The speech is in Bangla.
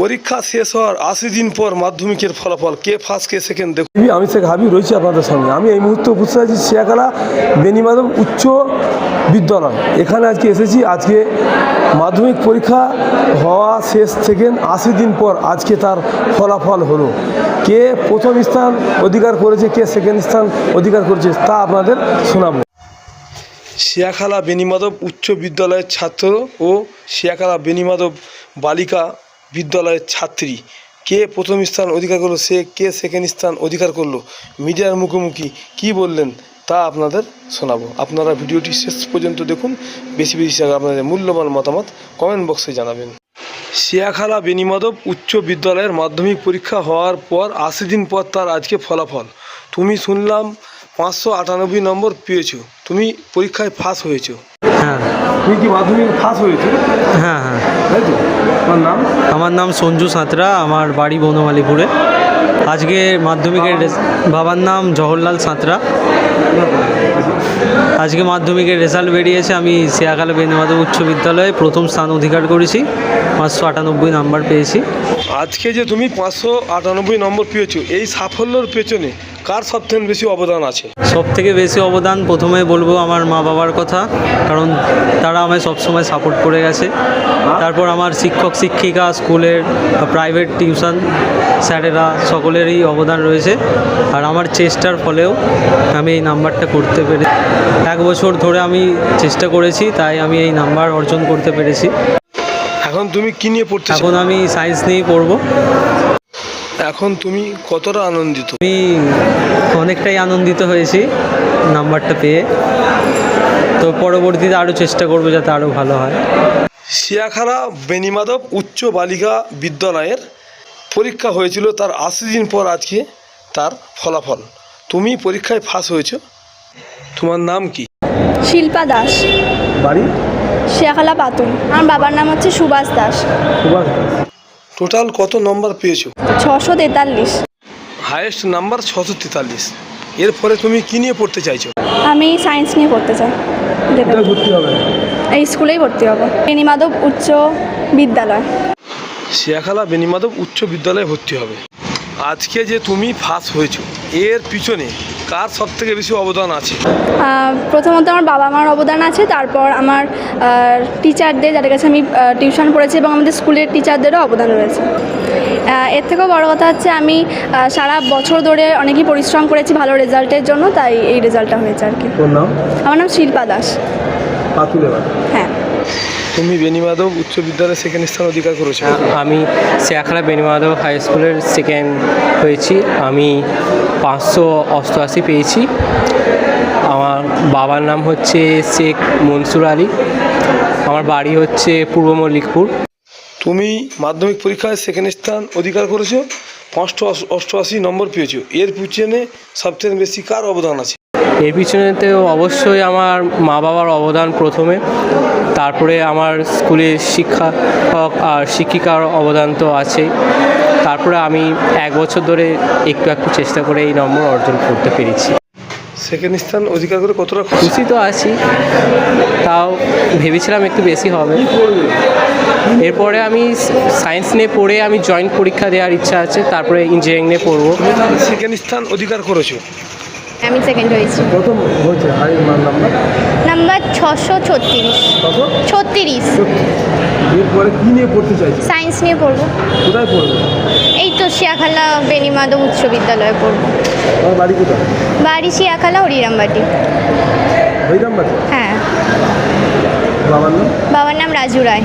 পরীক্ষা শেষ হওয়ার আশি দিন পর মাধ্যমিকের ফলাফল কে ফার্স্ট কে সেকেন্ড দেখুন। আমি শেখ হাবিব রয়েছি আপনাদের সঙ্গে আমি এই মুহূর্তে উপস্থিত আছি শিয়াখালা বেনিমাধব উচ্চ বিদ্যালয়। এখানে আজকে এসেছি। আজকে মাধ্যমিক পরীক্ষা হওয়া শেষ থেকে আশি দিন পর আজকে তার ফলাফল হলো। কে প্রথম স্থান অধিকার করেছে কে সেকেন্ড স্থান অধিকার করেছে তা আপনাদের শোনাবো। শিয়াখালা বেনিমাধব উচ্চ বিদ্যালয়ের ছাত্র ও শিয়াখালা বেনিমাধব বালিকা বিদ্যালয়ের ছাত্রী। কে প্রথম স্থান অধিকার করল, সে কে সেকেন্ড স্থান অধিকার করল? মিডিয়ার মুখোমুখি কি বললেন তা আপনাদের শোনাবো। আপনারা ভিডিওটি শেষ পর্যন্ত দেখুন। বেশি বেশি আপনাদের মূল্যবান মতামত কমেন্ট বক্সে জানাবেন। শিয়াখালা বেনিমাধব উচ্চ বিদ্যালয়ের মাধ্যমিক পরীক্ষা হওয়ার পর আশি দিন পর তার আজকে ফলাফল। তুমি শুনলাম পাঁচশো আটানব্বই নম্বর পেয়েছ। তুমি পরীক্ষায় ফার্স্ট হয়েছো। হ্যাঁ। তুমি কি মাধ্যমিক ফার্স্ট হয়েছো? হ্যাঁ হ্যাঁ। তাই তো? তোমার নাম? আমার নাম সঞ্জু সাঁতরা আমার বাড়ি বনমালীপুরে। আজকে মাধ্যমিকের বাবার নাম জওহরলাল সাঁতরা। আজকে মাধ্যমিকের রেজাল্ট বেরিয়েছে আমি শিয়াখালা বেনিমাধব উচ্চ বিদ্যালয়ে প্রথম স্থান অধিকার করেছি। পাঁচশো আটানব্বই নাম্বার পেয়েছি। আজকে যে তুমি পাঁচশো আটানব্বই নম্বর পেয়েছ, এই সাফল্যর পেছনে কার সবথেকে বেশি অবদান আছে? সব থেকে বেশি অবদান প্রথমে বলব আমার মা বাবার কথা, কারণ তারা আমায় সবসময় সাপোর্ট করে গেছে। তারপর আমার শিক্ষক, শিক্ষিকা, স্কুলের প্রাইভেট টিউশন স্যারেরা সকলেরই অবদান রয়েছে। আর আমার চেষ্টার ফলেও আমি এই নাম্বারটা করতে পেরে এক বছর ধরে আমি চেষ্টা করেছি, তাই আমি এই নাম্বার অর্জন করতে পেরেছি। এখন তুমি কি নিয়ে পড়তে এখন আমি সায়েন্স নিয়েই পড়ব। এখন তুমি কতটা আনন্দিত? আমি অনেকটাই আনন্দিত হয়েছি নাম্বারটা পেয়ে। তো পরবর্তীতে আরও চেষ্টা করব যাতে আরও ভালো হয়। শিয়াখালা বেনিমাধব উচ্চ বালিকা বিদ্যালয়ের পরীক্ষা হয়েছিল তার আশি দিন পর আজকে তার ফলাফল। তুমি পরীক্ষায় ফার্স্ট হয়েছো। তোমার নাম কি? শিল্পা দাস। বাড়ি? শিয়াখালা পাতুন আমার বাবার নাম হচ্ছে সুভাষ দাস। সুভাষ টোটাল কত নম্বর পেয়েছ? ছশো তেতাল্লিশ। হায়েস্ট নাম্বার ছশো তেতাল্লিশ। এরপরে তুমি কি নিয়ে পড়তে চাইছো? আমি সায়েন্স নিয়ে পড়তে চাই। ভর্তি হবে? এই স্কুলেই ভর্তি হব। বেনিমাধব উচ্চ বিদ্যালয়। শিয়াখালা বেনিমাধব উচ্চ বিদ্যালয়ে ভর্তি হবে। আজকে যে তুমি ফার্স্ট হয়েছো এর পিছনে কার সব থেকে বেশি অবদান আছে? প্রথমত আমার বাবা মার অবদান আছে তারপর আমার টিচারদের যাদের কাছে আমি টিউশন পড়েছি এবং আমাদের স্কুলের টিচারদেরও অবদান রয়েছে। এর থেকেও বড় কথা হচ্ছে আমি সারা বছর ধরে অনেকই পরিশ্রম করেছি ভালো রেজাল্টের জন্য তাই এই রেজাল্টটা হয়েছে আর কি। আমার নাম শিল্পা দাস। হ্যাঁ। তুমি বেনিমাধব উচ্চ বিদ্যালয়ে সেকেন্ড স্থান অধিকার করেছ। আমি শেখালা বেনিমাধব হাই স্কুলের সেকেন্ড হয়েছি। আমি পাঁচশো অষ্টআশি পেয়েছি। আমার বাবার নাম হচ্ছে শেখ মনসুর আলী। আমার বাড়ি হচ্ছে পূর্ব মল্লিকপুর। তুমি মাধ্যমিক পরীক্ষায় সেকেন্ড স্থান অধিকার করেছ পাঁচশো অষ্টআশি নম্বর পেয়েছ। এর পিছনে সবচেয়ে বেশি কার অবদান আছে? এর পিছনেতে অবশ্যই আমার মা বাবার অবদান প্রথমে। তারপরে আমার স্কুলের শিক্ষক আর শিক্ষিকার অবদান তো আছেই। তারপরে আমি এক বছর ধরে একটু একটু চেষ্টা করে এই নম্বর অর্জন করতে পেরেছি। সেকেন্ড স্থান অধিকার করে কতটা খুশি? খুশি তো আছি। তাও ভেবেছিলাম একটু বেশি হবে। এরপরে আমি সায়েন্স নিয়ে পড়ে আমি জয়েন্ট পরীক্ষা দেওয়ার ইচ্ছা আছে তারপরে ইঞ্জিনিয়ারিং নিয়ে পড়ব। সেকেন্ড স্থান অধিকার করেছ? আমি সেকেন্ড হয়েছি। প্রথম হয়েছে হাই নাম্বার নাম্বার ছশো ছত্রিশ। ছত্রিশ। এরপরে কি নিয়ে পড়তে চাইছো? সায়েন্স নিয়ে পড়ব। কোথায় পড়বে? এই তো শিয়াখালা বেনিমাধব উচ্চ বিদ্যালয়ে পড়ব। তোমার বাড়ি কোথায়? বাড়ি শিয়াখালা হরিরামবাটি। হরিরামবাড়ি হ্যাঁ। বাবার নাম? বাবার নাম Raju Roy.